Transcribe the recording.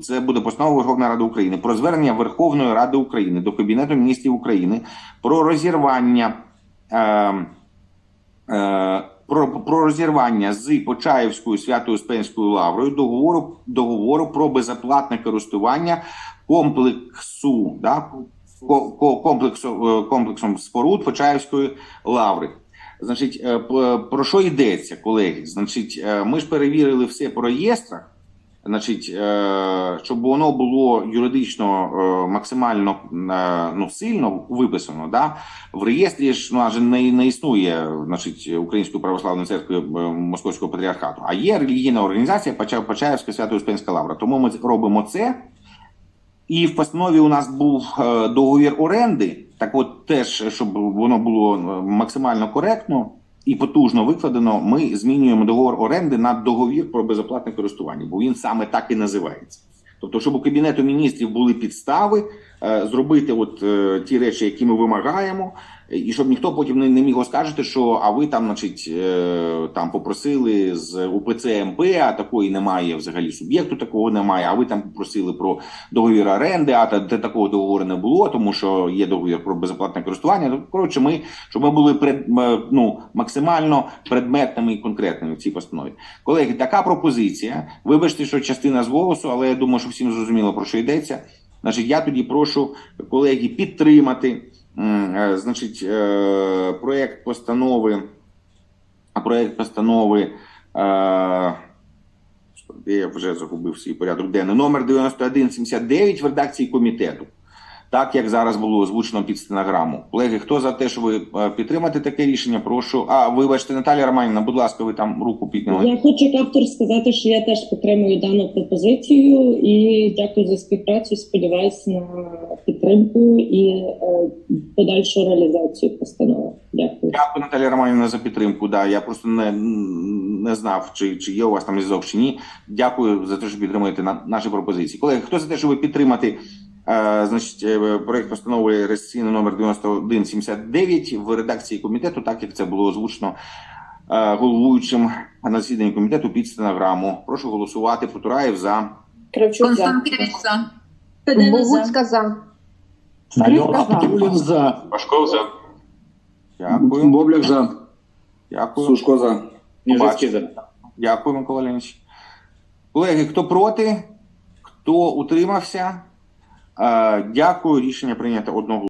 Це буде постанова Верховної Ради України про звернення Верховної Ради України до Кабінету міністрів України про розірвання. Е, е, про, про розірвання з Почаївською Свято-Успенською лаврою договору, договору про безоплатне користування комплексу, да, ко- ко- комплексу, е, комплексом споруд Почаївської лаври. Значить, е, про що йдеться, колеги? Значить, е, ми ж перевірили все по реєстрах. Значить, е, щоб воно було юридично е, максимально е, ну, сильно виписано, да? в реєстрі ж ну, аж не, не існує значить, Української православної церкви Московського патріархату, а є релігійна організація Поча- Почаївська Свято-Успенська лавра. Тому ми робимо це. І в постанові у нас був договір оренди. Так от теж, щоб воно було максимально коректно і потужно викладено, ми змінюємо договор оренди на договір про безоплатне користування, бо він саме так і називається. Тобто, щоб у кабінету міністрів були підстави зробити от е, ті речі, які ми вимагаємо, і щоб ніхто потім не, не міг оскаржити, що а ви там, значить, е, там попросили з УПЦ МП, а такої немає взагалі суб'єкту, такого немає. А ви там попросили про договір оренди, а та де такого договору не було, тому що є договір про безоплатне користування. Ну, коротше, ми щоб ми були пред, ну, максимально предметними і конкретними в цій постанові. Колеги, така пропозиція. Вибачте, що частина з голосу, але я думаю, що всім зрозуміло про що йдеться. Значить, я тоді прошу колеги підтримати. е, Значить, е, проект постанови, проект постанови. Е, я вже загубив свій порядок денний. Номер 9179 в редакції комітету. Так як зараз було озвучено під стенограму. Колеги, хто за те, що ви е, підтримати таке рішення, прошу. А, вибачте, Наталія Романівна, будь ласка, ви там руку підняли. Я хочу як автор сказати, що я теж підтримую дану пропозицію і дякую за співпрацю. Сподіваюся на підтримку і е, подальшу реалізацію постанови. Дякую. Дякую, Наталія Романівна, за підтримку. Да, я просто не, не знав, чи, чи є у вас там зв'язок чи ні. Дякую за те, що підтримуєте на, наші пропозиції. Колеги, хто за те, щоб підтримати е, значить, е, проект постанови реєстраційний номер 9179 в редакції комітету, так як це було озвучено е, головуючим на засіданні комітету під стенограму. Прошу голосувати. Потураєв за. Кравчук за. Богуцька за. Пашков за. Дякую. Бобляк за. Дякую. Сушко за. Ніжицький за. Дякую, Микола Леонідович. Колеги, хто проти, хто утримався? Е, Дякую. Рішення прийнято одного.